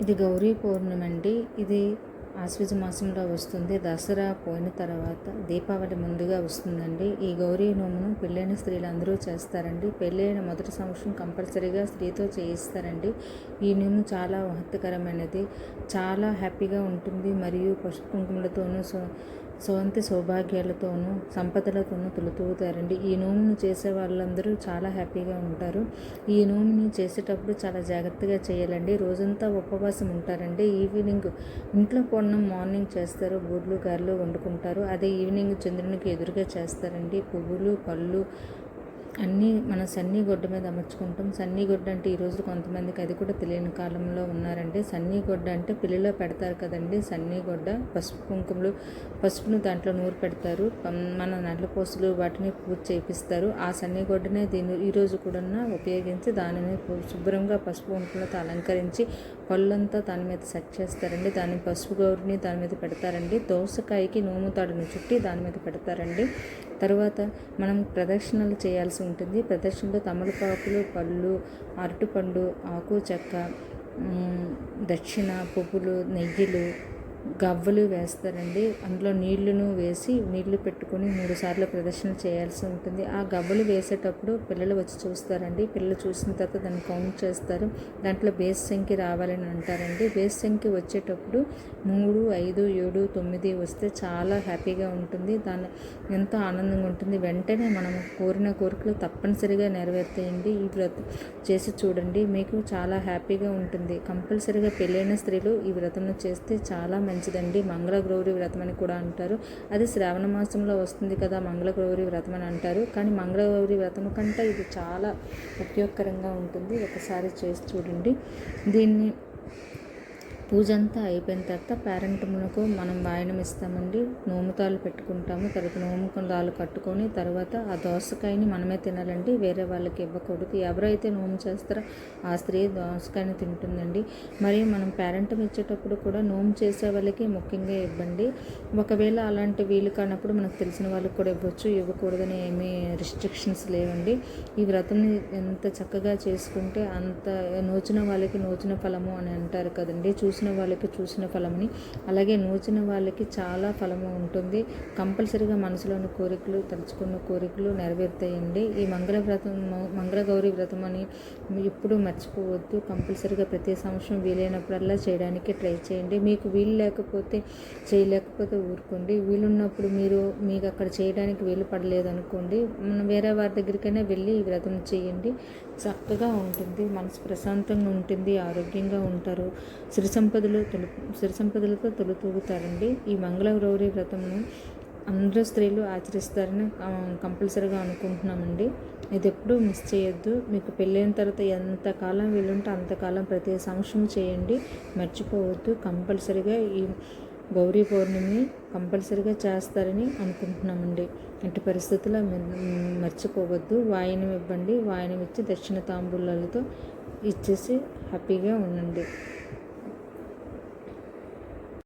ఇది గౌరీ పౌర్ణమి అండి. ఇది ఆశ్వజ మాసంలో వస్తుంది. దసరా పోయిన తర్వాత దీపావళి ముందుగా వస్తుందండి. ఈ గౌరీ నోమును పెళ్ళైన స్త్రీలు అందరూ చేస్తారండి. పెళ్ళైన మొదటి సంవత్సరం కంపల్సరీగా స్త్రీతో చేయిస్తారండి. ఈ నోము చాలా మహత్వకరమైనది. చాలా హ్యాపీగా ఉంటుంది. మరియు పసుపు కుంకుమలతోనూ సొంత సౌభాగ్యాలతోనూ సంపదలతోనూ తొలుతూగుతారండి. ఈ నోమును చేసే వాళ్ళందరూ చాలా హ్యాపీగా ఉంటారు. ఈ నోముని చేసేటప్పుడు చాలా జాగ్రత్తగా చేయాలండి. రోజంతా ఉపవాసం ఉంటారండి. ఈవినింగ్ ఇంట్లో పూర్ణం మార్నింగ్ చేస్తారు. బూర్లు గారెలు వండుకుంటారు. అదే ఈవినింగ్ చంద్రునికి ఎదురుగా చేస్తారండి. పువ్వులు పళ్ళు అన్నీ మన సన్నీ గొడ్డ మీద అమర్చుకుంటాం. సన్నీ గొడ్డ అంటే ఈరోజు కొంతమందికి అది కూడా తెలియని కాలంలో ఉన్నారండి. సన్నీ గొడ్డ అంటే పెళ్ళిలో పెడతారు కదండి. సన్నీ గొడ్డ పసుపు కుంకుమలు పసుపును దాంట్లో నూరు పెడతారు. మన నల్ల పూసలు వాటిని పూజ చేపిస్తారు ఆ సన్నీ గొడ్డనే దీన్ని ఈరోజు కూడా ఉపయోగించి దానిని శుభ్రంగా పసుపు కుంకుమలతో అలంకరించి పళ్ళంతా దాని మీద సెట్ చేస్తారండి. దాని పసుపు గౌరిని దాని మీద పెడతారండి. దోసకాయకి నోము తాడును చుట్టి దాని మీద పెడతారండి. తర్వాత మనం ప్రదక్షిణలు చేయాల్సి ఉంటుంది. ప్రదర్శనలో తమలపాకులు పళ్ళు అరటిపండు ఆకు చెక్క దక్షిణ పువ్వులు నెయ్యిలు గవ్వలు వేస్తారండి. అందులో నీళ్ళును వేసి నీళ్ళు పెట్టుకొని మూడు సార్లు ప్రదర్శన చేయాల్సి ఉంటుంది. ఆ గవ్వలు వేసేటప్పుడు పిల్లలు వచ్చి చూస్తారండి. పిల్లలు చూసిన తర్వాత దాన్ని కౌంట్ చేస్తారు. దాంట్లో బేస్ సంఖ్య రావాలని అంటారండి. బేస్ సంఖ్య వచ్చేటప్పుడు మూడు ఐదు ఏడు తొమ్మిది వస్తే చాలా హ్యాపీగా ఉంటుంది. దాని ఎంతో ఆనందంగా ఉంటుంది. వెంటనే మనం కోరిన కోరికలు తప్పనిసరిగా నెరవేర్తాయండి. ఈ వ్రతం చేసి చూడండి. మీకు చాలా హ్యాపీగా ఉంటుంది. కంపల్సరిగా పెళ్ళైన స్త్రీలు ఈ వ్రతం చేస్తే చాలా మంచి మంచిదండి. మంగళగౌరి వ్రతం అని కూడా అంటారు. అది శ్రావణ మాసంలో వస్తుంది కదా మంగళగౌరి వ్రతం అని అంటారు. కానీ మంగళగౌరి వ్రతం కంటే ఇది చాలా ఉపయోగకరంగా ఉంటుంది. ఒకసారి చేసి చూడండి. దీన్ని పూజ అంతా అయిపోయిన తర్వాత పేరెంట్మునకు మనం వాయనం ఇస్తామండి. నోముతాలు పెట్టుకుంటాము. తర్వాత నోముకుందాలు కట్టుకొని తర్వాత ఆ దోసకాయని మనమే తినాలండి. వేరే వాళ్ళకి ఇవ్వకూడదు. ఎవరైతే నోము చేస్తారో ఆ స్త్రీ దోసకాయని తింటుందండి. మరియు మనం పేరెంటం ఇచ్చేటప్పుడు కూడా నోము చేసే వాళ్ళకి ముఖ్యంగా ఇవ్వండి. ఒకవేళ అలాంటి వీలు కానప్పుడు మనకు తెలిసిన వాళ్ళకి కూడా ఇవ్వచ్చు. ఇవ్వకూడదని ఏమీ రిస్ట్రిక్షన్స్ లేవండి. ఈ వ్రతంని ఎంత చక్కగా చేసుకుంటే అంత నోచిన వాళ్ళకి నోచిన ఫలము అని అంటారు కదండి. చూసి చూసిన వాళ్ళకి చూసిన ఫలంని అలాగే నూచిన వాళ్ళకి చాలా ఫలము ఉంటుంది. కంపల్సరిగా మనసులోని కోరికలు తలుచుకున్న కోరికలు నెరవేరుతాయండి. ఈ మంగళ వ్రతం మంగళగౌరి వ్రతం అని ఎప్పుడూ మర్చిపోవద్దు. కంపల్సరిగా ప్రతి సంవత్సరం వీలైనప్పుడల్లా చేయడానికి ట్రై చేయండి. మీకు వీలు లేకపోతే చేయలేకపోతే ఊరుకోండి. వీలున్నప్పుడు మీరు మీకు అక్కడ చేయడానికి వీలు పడలేదు అనుకోండి మనం వేరే వారి దగ్గరికైనా వెళ్ళి ఈ వ్రతం చేయండి. చక్కగా ఉంటుంది. మనసు ప్రశాంతంగా ఉంటుంది. ఆరోగ్యంగా ఉంటారు. శ్రీ సంపదలు తొలి సిరి సంపదలతో తొలుతూగుతారండి. ఈ మంగళగౌరి వ్రతంను అందరూ స్త్రీలు ఆచరిస్తారని కంపల్సరీగా అనుకుంటున్నామండి. ఇది ఎప్పుడూ మిస్ చేయొద్దు. మీకు పెళ్ళైన తర్వాత ఎంతకాలం వీలుంటే అంతకాలం ప్రతి సంవత్సరం చేయండి. మర్చిపోవద్దు. కంపల్సరీగా ఈ గౌరీ పౌర్ణమిని కంపల్సరీగా చేస్తారని అనుకుంటున్నామండి. ఇంటి పరిస్థితుల్లో మర్చిపోవద్దు. వాయనం ఇవ్వండి వాయనం ఇచ్చి దక్షిణ తాంబూలాలతో ఇచ్చేసి హ్యాపీగా ఉండండి.